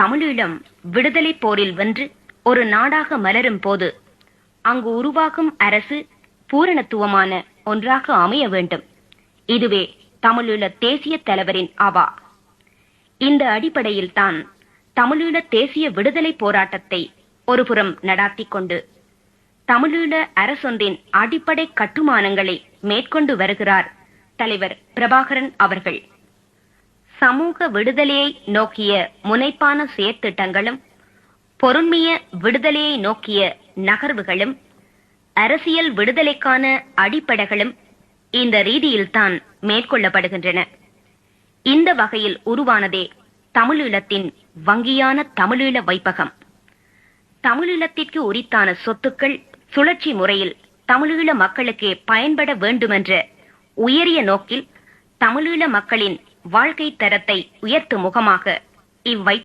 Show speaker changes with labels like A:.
A: தமிழீழம் விடுதலை போரில் வென்று ஒரு நாடாக மலரும் போது அங்கு உருவாகும் அரசு பூரணத்துவமான ஒன்றாக அமைய வேண்டும். இதுவே தமிழீழ தேசிய தலைவரின் அவா. இந்த அடிப்படையில் தான் தமிழீழ தேசிய விடுதலை போராட்டத்தை ஒருபுறம் நடாத்திக் கொண்டு தமிழீழ அரசொன்றின் அடிப்படை கட்டுமானங்களை மேற்கொண்டு வருகிறார் தலைவர் பிரபாகரன் அவர்கள். சமூக விடுதலையை நோக்கிய முனைப்பான செயற்திட்டங்களும் பொருண்மைய விடுதலையை நோக்கிய நகர்வுகளும் அரசியல் விடுதலைக்கான அடிப்படைகளும் இந்த ரீதியில்தான் மேற்கொள்ளப்படுகின்றன. இந்த வகையில் உருவானதே தமிழீழத்தின் வங்கியான தமிழீழ வைப்பகம். தமிழீழத்திற்கு உரித்தான சொத்துக்கள் சுழற்சி முறையில் தமிழீழ மக்களுக்கே பயன்பட வேண்டுமென்ற உயரிய நோக்கில் தமிழீழ மக்களின் வாழ்க்கை தரத்தை உயர்த்து முகமாக இவ்வை